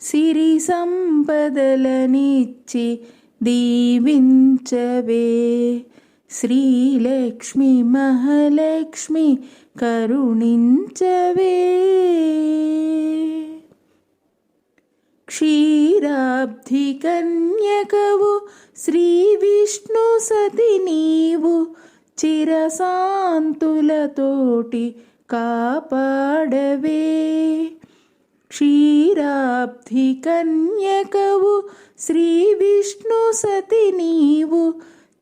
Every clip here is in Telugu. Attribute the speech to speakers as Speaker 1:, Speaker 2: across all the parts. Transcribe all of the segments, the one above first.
Speaker 1: సిరి సంపదలనిచ్చి దీవించవే. శ్రీలక్ష్మి మహాలక్ష్మి కరుణించవే. క్షీరాబ్ధి కన్యకవు శ్రీ విష్ణు సతి నీవు చిరశాంతులతోటి కాపాడవే. క్షీరాబ్ధి కన్యకవు శ్రీ విష్ణు సతి నీవు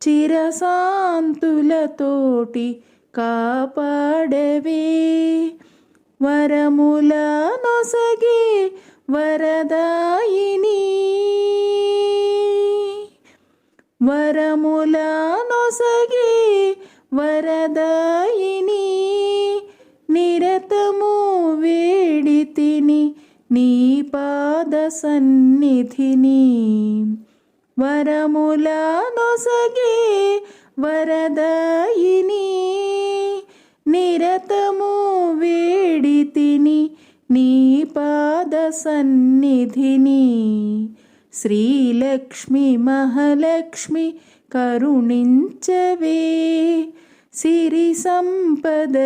Speaker 1: చిరశాంతులతోటి కాపాడవే. వరముల నొసగే వరదాయిని. వరముల నొసగే వరదాయిని. సన్నిధిని వరముల నొసగే వరదాయిని నిరతము వేడితిని నీ పాద సన్నిధిని శ్రీలక్ష్మి మహాలక్ష్మి కరుణించవే సిరి సంపదలనిచ్చి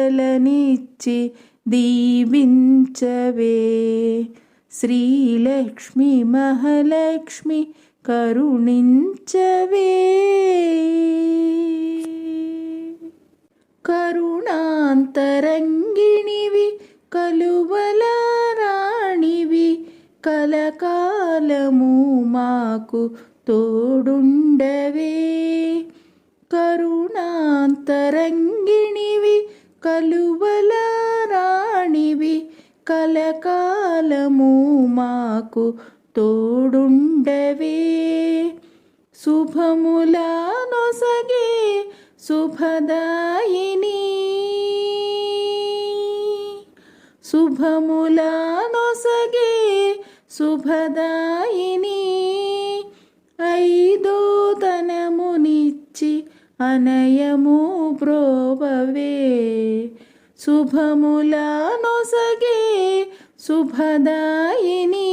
Speaker 1: దీవించవే శ్రీలక్ష్మి మహాలక్ష్మి కరుణించవే. కరుణాంతరంగిణివి కలువల రాణివి కలకాలము మాకు తోడుండవే. కలకాలము మాకు తోడుండవే? శుభముల నొసగే శుభదాయిని. శుభముల నొసగే శుభదాయిని. ఐదో తనమునిచ్చి అనయము ప్రోభవే శుభముల నొసగే శుభదాయిని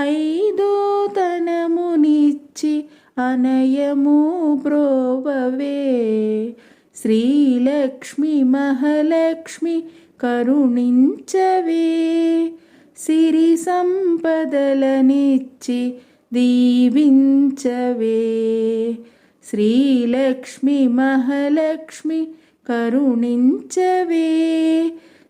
Speaker 1: ఐదో తనమునిచ్చి అనయము బ్రోవవే శ్రీలక్ష్మి మహాలక్ష్మి కరుణించవే. సిరి సంపదలనిచ్చి దీవించవే. శ్రీలక్ష్మి మహాలక్ష్మి కరుణించవే.